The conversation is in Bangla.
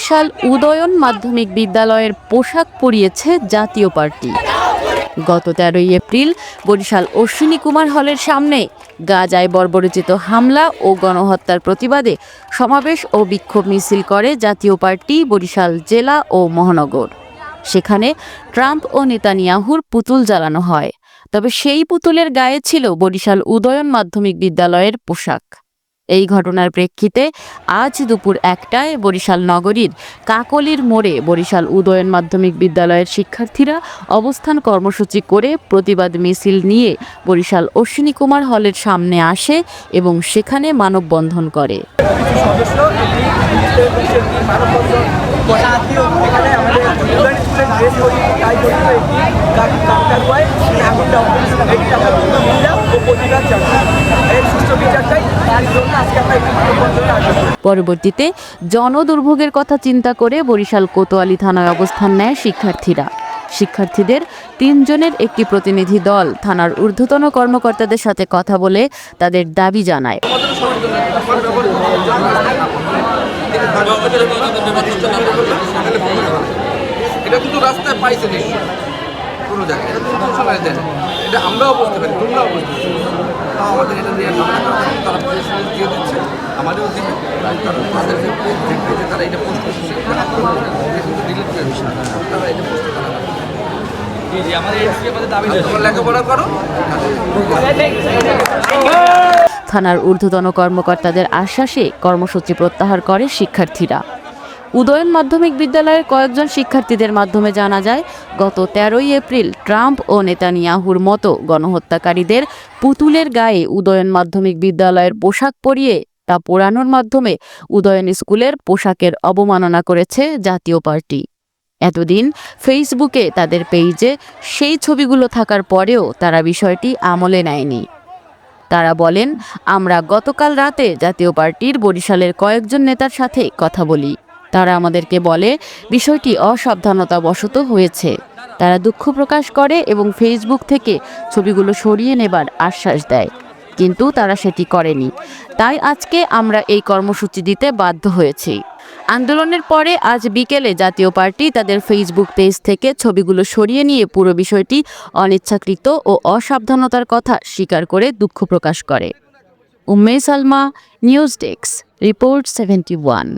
বরিশাল উদয়ন মাধ্যমিক বিদ্যালয়ের পোশাক পরিয়েছে জাতীয় পার্টি। গত তেরোই এপ্রিল বরিশাল অশ্বিনী কুমার হলের সামনে গাজায় বর্বরচিত হামলা ও গণহত্যার প্রতিবাদে সমাবেশ ও বিক্ষোভ মিছিল করে জাতীয় পার্টি, বরিশাল জেলা ও মহানগর। সেখানে ট্রাম্প ও নেতানিয়াহুর পুতুল জ্বালানো হয়। তবে সেই পুতুলের গায়ে ছিল বরিশাল উদয়ন মাধ্যমিক বিদ্যালয়ের পোশাক। এই ঘটনার প্রেক্ষিতে আজ দুপুর একটায় বরিশাল নগরীর কাকলির মোড়ে বরিশাল উদয়ন মাধ্যমিক বিদ্যালয়ের শিক্ষার্থীরা অবস্থান কর্মসূচি করে প্রতিবাদ মিছিল নিয়ে বরিশাল অশ্বিনী কুমার হলের সামনে আসে এবং সেখানে মানববন্ধন করে হয় আমরা প্রতিবাদ সুস্থ বিচার চাই পরবর্তীতে জনদুর্ভোগের কথা চিন্তা করে বরিশাল কোতোয়ালি থানায় অবস্থান নেয় শিক্ষার্থীরা। শিক্ষার্থীদের তিনজনের একটি প্রতিনিধি দল থানার ঊর্ধ্বতন কর্মকর্তাদের সাথে কথা বলে তাদের দাবি জানায়। আমরাও বুঝতে পারি, তোমরাও বুঝতে পারি। আমাদের এটা নিয়ে সামনে তারা প্রেসিডেন্ট দিয়ে তাদের যে তারা এটা পোস্ট করছে। সেটা আপনারা এটা কিন্তু ডিলিট করে তারা এটা পোস্ট করা তোমরা লেখাপড়া করো? থানার ঊর্ধ্বতন কর্মকর্তাদের আশ্বাসে কর্মসূচি প্রত্যাহার করে শিক্ষার্থীরা। উদয়ন মাধ্যমিক বিদ্যালয়ের কয়েকজন শিক্ষার্থীদের মাধ্যমে জানা যায় গত তেরোই এপ্রিল ট্রাম্প ও নেতানিয়াহুর মতো গণহত্যাকারীদের পুতুলের গায়ে উদয়ন মাধ্যমিক বিদ্যালয়ের পোশাক পরিয়ে তা পোড়ানোর মাধ্যমে উদয়ন স্কুলের পোশাকের অবমাননা করেছে জাতীয় পার্টি। এতদিন ফেসবুকে তাদের পেজে সেই ছবিগুলো থাকার পরেও তারা বিষয়টি আমলে নেয়নি। তারা বলেন, আমরা গতকাল রাতে জাতীয় পার্টির বরিশালের কয়েকজন নেতার সাথে কথা বলি। তারা আমাদেরকে বলে, বিষয়টি অসাবধানতাবশত হয়েছে। তারা দুঃখ প্রকাশ করে এবং ফেসবুক থেকে ছবিগুলো সরিয়ে নেবার আশ্বাস দেয়। কিন্তু তারা সেটি করেনি। তাই আজকে আমরা এই কর্মসূচি দিতে বাধ্য হয়েছি। আন্দোলনের পরে আজ বিকেলে জাতীয় পার্টি তাদের ফেসবুক পেজ থেকে ছবিগুলো সরিয়ে নিয়ে পুরো বিষয়টি অনিচ্ছাকৃত ও অসাবধানতার কথা স্বীকার করে দুঃখ প্রকাশ করে। Umme Salma, news desk, report seventy one.